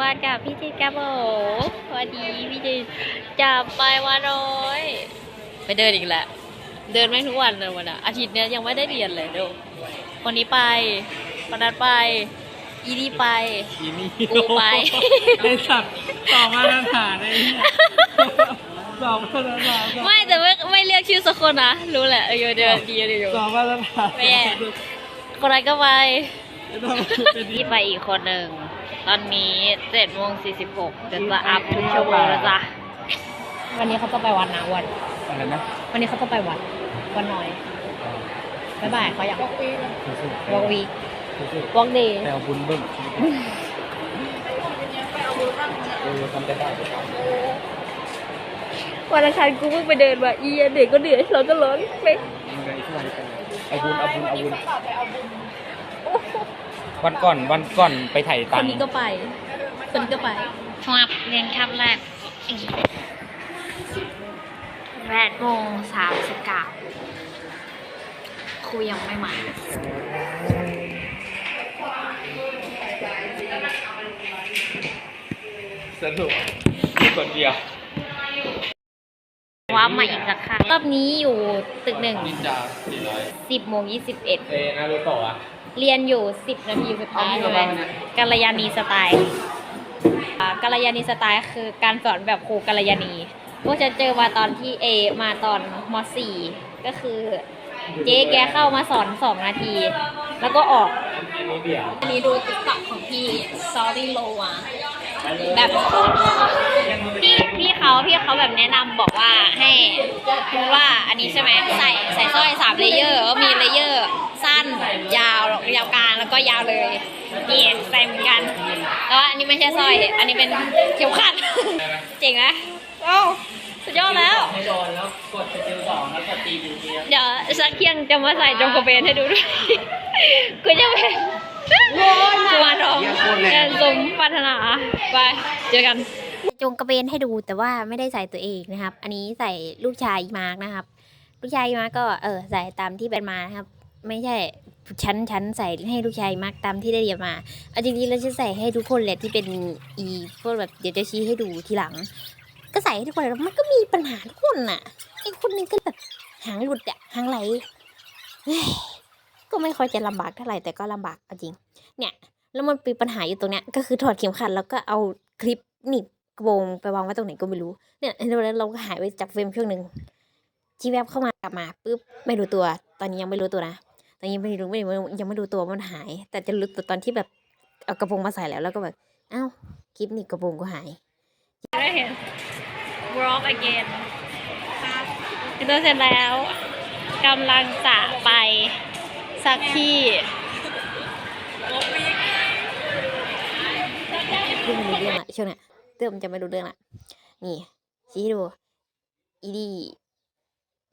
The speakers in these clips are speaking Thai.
วันกับพี่จิตกับโอสวัสดีพี่จิตจะไปวันน้อย ไปเดินอีกแหละเดินไม่ทุกวันเลยวันอะอาทิตย์เนี้ยยังไม่ได้เรียนเลยดูคนนี้ไปคนนั้นไป อีนี่ไปอีนี่กูไปไอสัตว์สอบมาตรฐานไอ้เหี้ยสอบมาตรฐานไม่แต่ไม่ไม่เรียกชื่อสักคนนะรู้แหละเออเดี๋ยวดีเดี๋ยวสอบมาตรฐานแม่คนนั้นก็ไปไม่ต้องเป็ นที่ไปอีกคนหนึ่ง ตอนนี้เจ็ดโมงสี่สิบหกจะจะอัพทุกชั่วโมงแล้วจ้ะ วันนี้เขาจะไปวัดนะวัน อะไรนะวันนี้เขาจะไปวัด วันน้อยบ๊ายบายเขาอยากวอล์กวีวอล์กเดย์ไปเอาบุญเบิ้งเออทำได้ได้วันอังคารกูเพิ่งไปเดินมาอีเด็กก็เหนื่อยเราก็ร้อนไปยังไงที่ไหนกันเอาบุญเอาบุญเอาบุญ วันก่อนวันก่อนไปถ่ายคตังนค์นี้ก็ไป คนนี้ก็ไปสมัครเรียนคำแรกแปดโมงสามสิบเก้าครูยังไม่มา สนุกคนเดียว ว้าร์ปมาอีกสักครั้ง รอบนี้อยู่ตึกหนึ่งนินจาสี่ร้อยสิบโมงยี่สิบเอ็ดเอนารูโตะอะเรียนอยู่สิบนาทีสุดท้ายเอาใช่ที่ไหมเราบ้างนะกัลยาณีสไตล์อ่ากัลยาณีสไตล์คือการสอนแบบครูกัลยาณีพวกจะเจอมาตอนที่เอมาตอนมสี่ก็คือเจ๊แกเข้ามาสอนสองนาที แล้วก็ออก อันนี้เดี่ยวอันนี้ดูติ๊กต็อกของพี่ sorry low อะแบบพี่พี่ เขาพี่เขาแบบแนะนำบอกว่าให้คือว่าอันนี้ใช่ไหมใส่ใส่สร้อยสามเลเยอร์ก็มีเลเยอร์ สั้นยาวยาวกลางแล้วก็ยาวเลยนี่ใส่เหมือนกันแต่ว่าอันนี้ไม่ใช่สร้อย อันนี้เป็นเข็มขัดเจ๋งไหมโอ้าสุดยอดแล้วไม่โดนแล้วกดสกิลสองแล้วกดตีบิวเทียเดี๋ยวสักเที่ยงจะมาใส่จงกระเบนให้ดูด้วยกูจะเป็นกุมารทองแอนสมปรารถนาไปเจอกัน จงกระเบนให้ดูแต่ว่าไม่ได้ใส่ตัวเองนะครับ อันนี้ใส่ลูกชายมาร์กนะครับ ลูกชายมาร์กก็เออใส่ตามที่เป็นมานะครับ ไม่ใช่ชั้นชั้นใส่ให้ลูกชายมาร์กตามที่ได้เรียนมาเอาจริงๆแล้วจะใส่ให้ทุกคนเลยที่เป็นอีพวกแบบเดี๋ยวจะชี้ให้ดูทีหลัง ก็ใส่ให้ทุกคนแล้วมันก็มีปัญหาทุกคนน่ะไอ้คนหนึงก็แบบหางหลุดอะหางไหลก็ไม่ค่อยจะลำบากเท่าไหร่แต่ก็ลำบากเอาจริง เนี่ย แล้วมันมีปัญหาอยู่ตรงเนี้ยก็คือถอดเข็มขัดแล้วก็เอาคลิปหนีบ กระโปรงไปวางไว้ตรงไหนก็ไม่รู้เนี่ยแล้วเราก็หายไปจากเฟรมช่วงหนึ่งที่แวบเข้ามากลับมาปุ๊บไม่รู้ตัว ตอนนี้ยังไม่รู้ตัวนะตอนนี้ไม่รู้ไม่รู้ยังไม่รู้ตัวว่ามันหาย แต่จะรู้ตัวตอนที่แบบเอากระโปรงมาใส่แล้วแล้วก็แบบเอ้าคลิปหนีบกระโปรงก็หายได้เห็น walk again ตัวเสร็จแล้วกำลังจะไปสักที่เรื่องไม่รู้เรื่องละช่วงเนี้ย เริ่มจะไม่รู้เรื่องละนี่ชี้ดู อีดี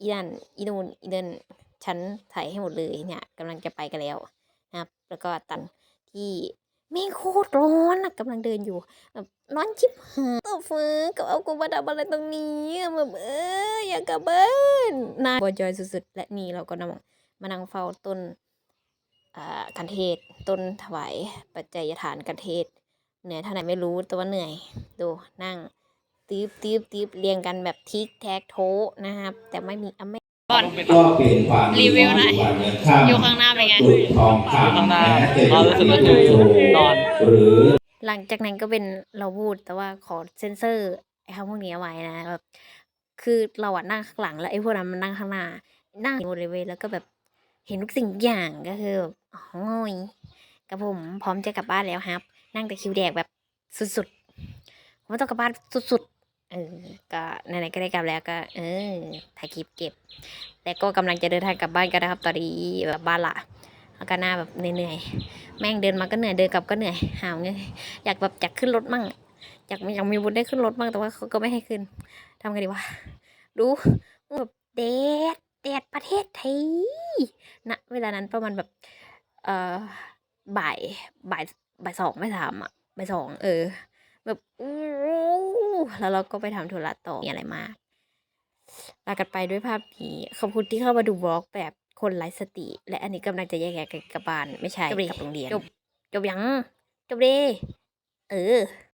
อีดันอีนูนอีเดินฉันถ่ายให้หมดเลยเนี่ยกำลังจะไปกันแล้วนะครับ แล้วก็ตันที่แม่งโคตรร้อนอะกำลังเดินอยู่แบบร้อนชิบหายตัวฟื้นกับเอากูมาทำอะไรตรงนี้แบบเอออยากกลับบ้านน่าบอยจอยสุดๆ และนี่เราก็นั่งมานั่งเฝ้าต้นอ่ากันเทศ ต้นถวายปัจจัยทานกันเทศ เหนื่อยเท่าไหร่ไม่รู้แต่ว่าเหนื่อย ดูนั่งตีบตีบตีบเรียงกันแบบทิกแท็กโทนะครับ แต่ไม่มีอะไม่ก่อนก็เป็นความรีวิวหน่อยวันเงินข้ามอยู่ข้างหน้าเป็นไงจุดทองคำข้างหน้าและเจเรารู้สึกว่าดีย์โชว์นอนหรือหลังจากนั้นก็เป็นเราพูดแต่ว่าขอเซนเซอร์ไอ้คำพวกนี้เอาไว้นะแบบคือเราอะนั่งข้างหลังแล้วไอ้พวกนั้นมันนั่งข้างหน้า นั่งอยู่บริเวณแล้วก็แบบเห็นทุกสิ่งทุกอย่างก็คือแบบโอ้ยกับผมพร้อมจะกลับบ้านแล้วครับ นั่งแต่คิวแดกแบบสุดๆผมต้องกลับบ้านสุดๆเออก็ไหนๆก็ได้กลับแล้วก็เออถ่ายคลิปเก็บ แต่ก็กำลังจะเดินทางกลับบ้านกันนะครับ ตอนนี้แบบบ้านละแล้วก็หน้าแบบเหนื่อยๆแม่งเดินมาก็เหนื่อยเดินกลับก็เหนื่อยหาวเงยอยากแบบอยากขึ้นรถมั่งอยากอยากมีบุญได้ขึ้นรถมั่งแต่ว่าเขาก็ไม่ให้ขึ้นทำไงดีวะดูแบบแดดแดดประเทศไทยนะเวลานั้นประมาณแบบเอ่อบ่ายบ่าย บ่ายสองบ่ายสามอะบ่ายสองเออ แบบอู้แล้วเราก็ไปทำธุระต่อมีอะไรมากลากันไปด้วยภาพนี้ขอบคุณที่เข้ามาดูบล็อกแบบคนไร้สติ และอันนี้กำลังจะแยกย้ายกันกลับบ้านไม่ใช่กลับโรงเรียนจบจบยังจบเด้เออ